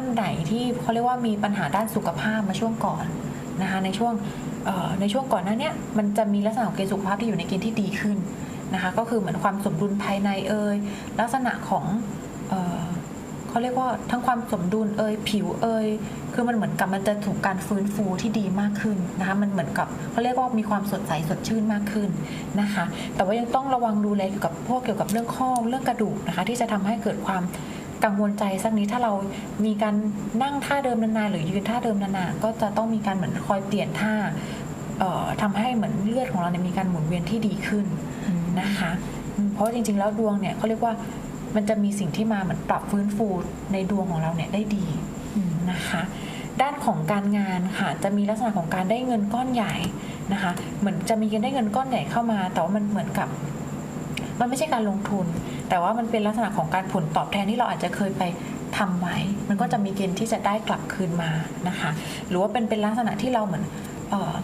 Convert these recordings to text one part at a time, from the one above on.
านไหนที่เขาเรียกว่ามีปัญหาด้านสุขภาพมาช่วงก่อนนะคะในช่วงในช่วงก่อนหน้านี้มันจะมีลักษณะของเกณฑ์สุขภาพที่อยู่ในเกณฑ์ที่ดีขึ้นนะคะก็คือเหมือนความสมดุลภายในเอ่ยลักษณะของเออเขาเรียกว่าทั้งความสมดุลเอ่ยผิวเอ่ยคือมันเหมือนกับมันจะถูกการฟื้นฟูที่ดีมากขึ้นนะคะมันเหมือนกับเขาเรียกว่ามีความสดใสสดชื่นมากขึ้นนะคะ แต่ว่ายังต้องระวังดูแลเกี่ยวกับพวกเกี่ยวกับเรื่องข้อเรื่องกระดูกนะคะที่จะทำให้เกิดความ กังวลใจสักนิดถ้าเรามีการนั่งท่าเดิมนานๆหรือยืนท่าเดิมนานๆก็จะต้องมีการเหมือนคอยเปลี่ยนท่าเอ่อทำให้เหมือนเลือดของเราเนี่ยมีการหมุนเวียนที่ดีขึ้นนะคะ เพราะจริงๆ แล้วดวงเนี่ยเขาเรียกว่ามันจะมีสิ่งที่มาเหมือนปรับฟื้นฟูในดวงของเราเนี่ยได้ดีนะคะ ด้านของการงานค่ะจะมีลักษณะของการได้เงินก้อนใหญ่นะคะ เหมือนจะมีการได้เงินก้อนใหญ่เข้ามา แต่ว่ามันเหมือนกับ มันไม่ใช่การลงทุน แต่ว่ามันเป็นลักษณะของการผลตอบแทนที่เราอาจจะเคยไปทำไว้ มันก็จะมีเกณฑ์ที่จะได้กลับคืนมานะคะ หรือว่าเป็นเป็นลักษณะที่เราเหมือน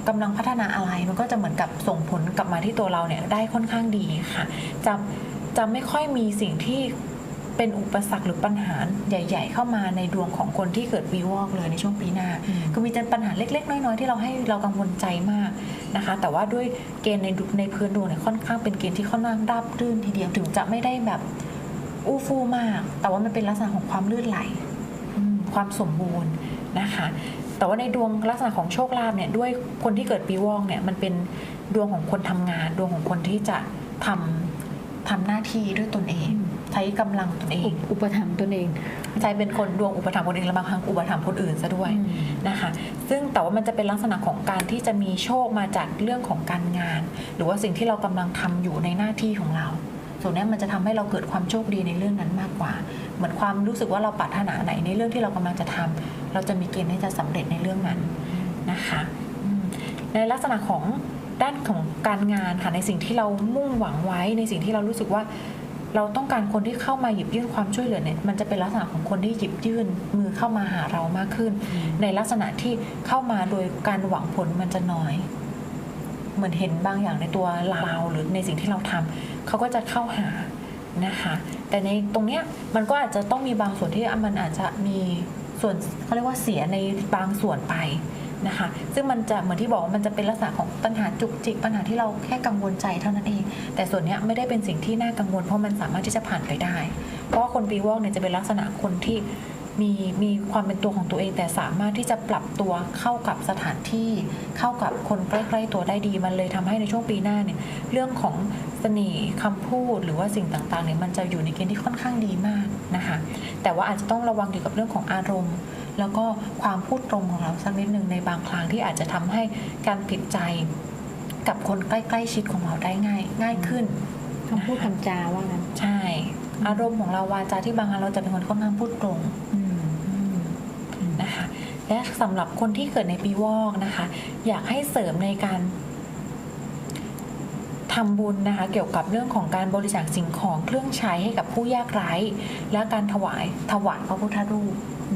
กำลังพัฒนาอะไร มันก็จะเหมือนกับส่งผลกลับมาที่ตัวเราเนี่ยได้ค่อนข้างดีค่ะจะจะไม่ค่อยมีสิ่งที่ เป็นอุปสรรคหรือปัญหาใหญ่ ๆ เข้ามาในดวงของคนที่เกิดวีวอกเลยในช่วงปีหน้าอืมคือมีแต่ปัญหาเล็ก ๆ น้อย ๆ ที่เราให้เรากังวลใจมากนะคะ แต่ว่าด้วยเกณฑ์ในในพื้นดวงเนี่ยค่อนข้างเป็นเกณฑ์ที่ค่อนข้างราบรื่นทีเดียวถึงจะไม่ได้แบบอู้ฟู่มาก แต่ว่ามันเป็นลักษณะของความลื่นไหลอืมความสมบูรณ์นะคะ แต่ว่าในดวงลักษณะของโชคลาภเนี่ยด้วยคนที่เกิดปีวอกเนี่ยมันเป็นดวงของคนทำงาน ดวงของคนที่จะทำทำหน้าที่ด้วยตนเองใช้กำลังตนเออุงปอุปถัมภ์ตนเองใช้เป็นคนดวงอุปถัมภ์คนเองและบางครั้งอุปถัมภ์คนอื่นซะด้วยนะคะ ซึ่งแต่ว่ามันจะเป็นลักษณะของการที่จะมีโชคมาจากเรื่องของการงาน หรือว่าสิ่งที่เรากำลังทำอยู่ในหน้าที่ของเราส่วนเนี้ยมันจะทำให้เราเกิดความโชคดีในเรื่องนั้นมากกว่า เหมือนความรู้สึกว่าเราปรารถนาไหนในเรื่องที่เรากำลังจะทำเราจะมีเกณฑ์ที่จะสำเร็จในเรื่องนั้นนะคะอืมในลักษณะของด้านของการงานค่ะในสิ่งที่เรามุ่งหวังไว้ในสิ่งที่เรารู้สึกว่า เราต้องการคนที่เข้ามาหยิบยื่นความช่วยเหลือเนี่ยมันจะเป็นลักษณะของคนที่หยิบยื่นมือเข้ามาหาเรามากขึ้น ในลักษณะที่เข้ามาโดยการหวังผลมันจะน้อย เหมือนเห็นบางอย่างในตัวเราหรือในสิ่งที่เราทำเขาก็จะเข้าหานะคะ แต่ในตรงเนี้ยมันก็อาจจะต้องมีบางส่วนที่มันอาจจะมีส่วนเขาเรียกว่าเสียในบางส่วนไป นะคะซึ่งมันจะเหมือนที่บอกว่ามันจะเป็นลักษณะของปัญหาจุกจิกปัญหาที่เราแค่กังวลใจเท่านั้นเอง แต่ส่วนนี้ไม่ได้เป็นสิ่งที่น่ากังวล เพราะมันสามารถที่จะผ่านไปได้ เพราะว่าคนปีวอกเนี่ยจะเป็นลักษณะคนที่มีมีความเป็นตัวของตัวเองแต่สามารถที่จะปรับตัวเข้ากับสถานที่ เข้ากับคนใกล้ๆตัวได้ดีมันเลยทำให้ในช่วงปีหน้าเนี่ยเรื่องของเสน่ห์คำพูดหรือว่าสิ่งต่างๆเนี่ยมันจะอยู่ในเกณฑ์ที่ค่อนข้างดีมากนะคะแต่ว่าอาจจะต้องระวังเกี่ยวกับเรื่องของอารมณ์ แล้วก็ความพูดตรงของเราสักนิดหนึ่งในบางครั้งที่อาจจะทำให้การผิดใจกับคนใกล้ ๆ ชิดของเราได้ง่าย ง่ายขึ้นคำพูดคำจาว่างั้นใช่ อารมณ์ของเราวาจาที่บางครั้งเราจะเป็นคนค่อนข้างพูดตรงนะคะ และสำหรับคนที่เกิดในปีวอกนะคะ อยากให้เสริมในการทำบุญนะคะเกี่ยวกับเรื่องของการบริจาคสิ่งของเครื่องใช้ให้กับผู้ยากไร้ และการถวายถวายพระพุทธรูป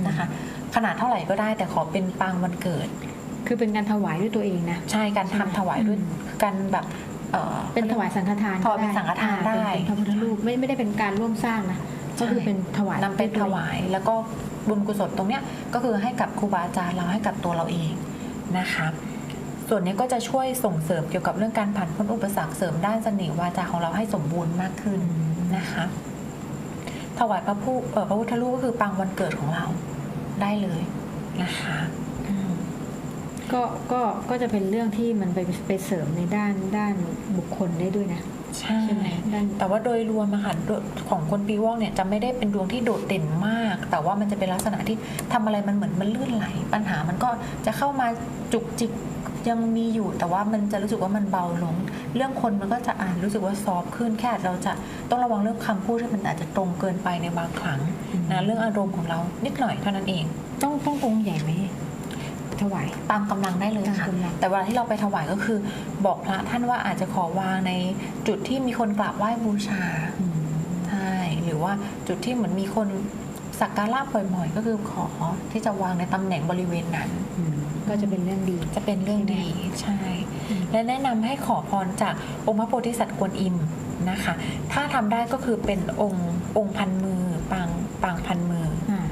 นะคะ ขนาดเท่าไหร่ก็ได้แต่ขอเป็นปางวันเกิด คือเป็นการถวายด้วยตัวเองนะ ใช่การทำถวายด้วยอืมกันแบบเอ่อเป็นถวายสังฆทานถวายเป็นสังฆทานอ่ได้เป็นพระพุทธรูปไม่ไม่ได้เป็นการร่วมสร้างนะก็คือเป็นถวายนำเป็นถวายแล้วก็บุญกุศลตรงเนี้ยก็คือให้กับครูบาอาจารย์เราให้กับตัวเราเองนะคะส่วนนี้ก็จะช่วยส่งเสริมเกี่ยวกับเรื่องการผ่านพ้นอุปสรรคเสริมด้านเสน่ห์วาจาของเราให้สมบูรณ์มากขึ้นนะคะ ถวายพระผู้เอ่อพระพุทธรูปก็คือปางวันเกิดของเรา ได้เลยนะคะอืมก็ก็ก็จะเป็นเรื่องที่มันไปไปเสริมในด้านด้านบุคคลได้ด้วยนะใช่ใช่ไหมด้านแต่ว่าโดยรวมอะค่ะโดยของคนปีวอกเนี่ยจะไม่ได้เป็นดวงที่โดดเด่นมาก แต่ว่ามันจะเป็นลักษณะที่ทำอะไรมันเหมือนมันลื่นไหล ปัญหามันก็จะเข้ามาจุกจิก ยังมีอยู่แต่ว่ามันจะรู้สึกว่ามันเบาลง เรื่องคนมันก็จะอ่านรู้สึกว่าซอฟต์ขึ้นแค่เราจะต้องระวังเรื่องคำพูดที่มันอาจจะตรงเกินไปในบางครั้งอืมนะเรื่องอารมณ์ของเรานิดหน่อยเท่านั้นเอง ต้องต้ององค์ใหญ่ไหมถวายตามกำลังได้เลยค่ะตามกำลังแต่เวลาที่เราไปถวายก็คือ บอกพระท่านว่าอาจจะขอวางในจุดที่มีคนกราบไหว้บูชาใช่หรือว่าจุดที่เหมือนมีคน สักการะบ่อยๆ ก็คือขอที่จะวางในตำแหน่งบริเวณนั้นอืมก็จะเป็นเรื่องดีจะเป็นเรื่องดีใช่อืมและแนะนำให้ขอพรจากองค์พระโพธิสัตว์กวนอิมนะคะ ถ้าทำได้ก็คือเป็นองค์องค์พันมือปางปางพันมืออ่า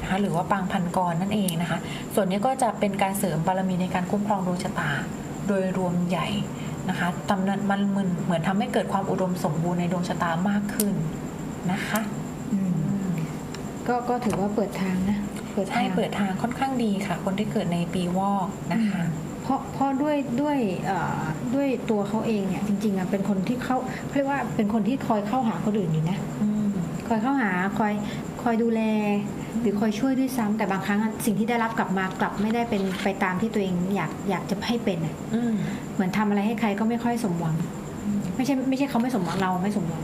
นะคะหรือว่าปางพันกรนั่นเองนะคะ ส่วนนี้ก็จะเป็นการเสริมบารมีในการคุ้มครองดวงชะตาโดยรวมใหญ่นะคะทำนั้นมันเหมือนเหมือนทำให้เกิดความอุดมสมบูรณ์ในดวงชะตามากขึ้นนะคะอืม ก็ก็ถือว่าเปิดทางนะเปิดทาใช่งเปิดทางค่อนข้างดีค่ะ คนที่เกิดในปีวอกนะคะ เพราะเพราะด้วยด้วยเอ่อด้วยตัวเขาเองเนี่ยจริงๆอะเป็นคนที่เข้าเขาเรียกว่าเป็นคนที่คอยเข้าหาคนอื่นอยู่นะ อืม คอยเข้าหาคอยคอยดูแล หรือคอยช่วยด้วยซ้ำแต่บางครั้งอะสิ่งที่ได้รับกลับมากลับไม่ได้เป็นไปตามที่ตัวเองอยากอยากจะให้เป็นอะอืม เหมือนทำอะไรให้ใครก็ไม่ค่อยสมหวัง ไม่ใช่ไม่ใช่เขาไม่สมหวังเราไม่สมหวัง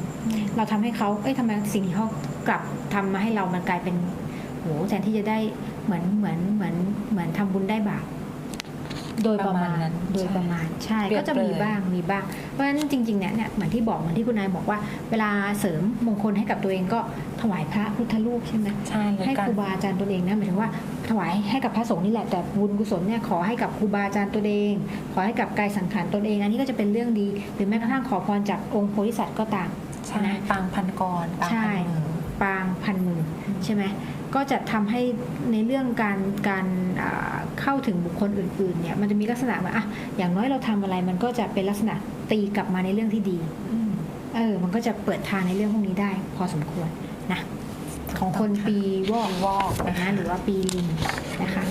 เราทำให้เขาเอ้ยทำไมสิ่งที่เขา กลับทำมาให้เรามันกลายเป็นโหแทนที่จะได้เหมือนเหมือนเหมือนเหมือนทำบุญได้บาปโดยประมาประมาณนั้ณนโดยประมาณใช่เปรียบก็จะมีเลยบ้างมีบ้าง เพราะฉะนั้นจริงๆเนี่ยเนี่ยเหมือนที่บอกเหมือนที่คุณนายบอกว่า เวลาเสริมมงคลให้กับตัวเองก็ถวายพระพุทธรูปใช่ไหมใช่เลยให้กาครรูบาอาจารย์ตัวเองนะหมายถึงว่าถวายให้กับพระสงฆ์นี่แหละแต่บุญกุศลเนี่ยขอให้กับครูบาอาจารย์ตัวเอง ขอให้กับกายสังขารตนเอง อันนี้ก็จะเป็นเรื่องดี หรือแม้กระทั่งขอพรจากองค์โพธิสัตว์ก็ตามใช่นะปางพันกรปางใช่พันมือ ปางพันมือใช่ไหมก็จะทำให้ในเรื่องการการอ่าเข้าถึงบุคคลอื่นๆเนี่ยมันจะมีลักษณะว่าอะอย่างน้อยเราทำอะไรมันก็จะเป็นลักษณะตีกลับมาในเรื่องที่ดีอืมเออมันก็จะเปิดทางในเรื่องพวกนี้ได้ พอสมควรนะของคนปีวอกวอกนะนะคะหรือว่าปีลิงนะคะ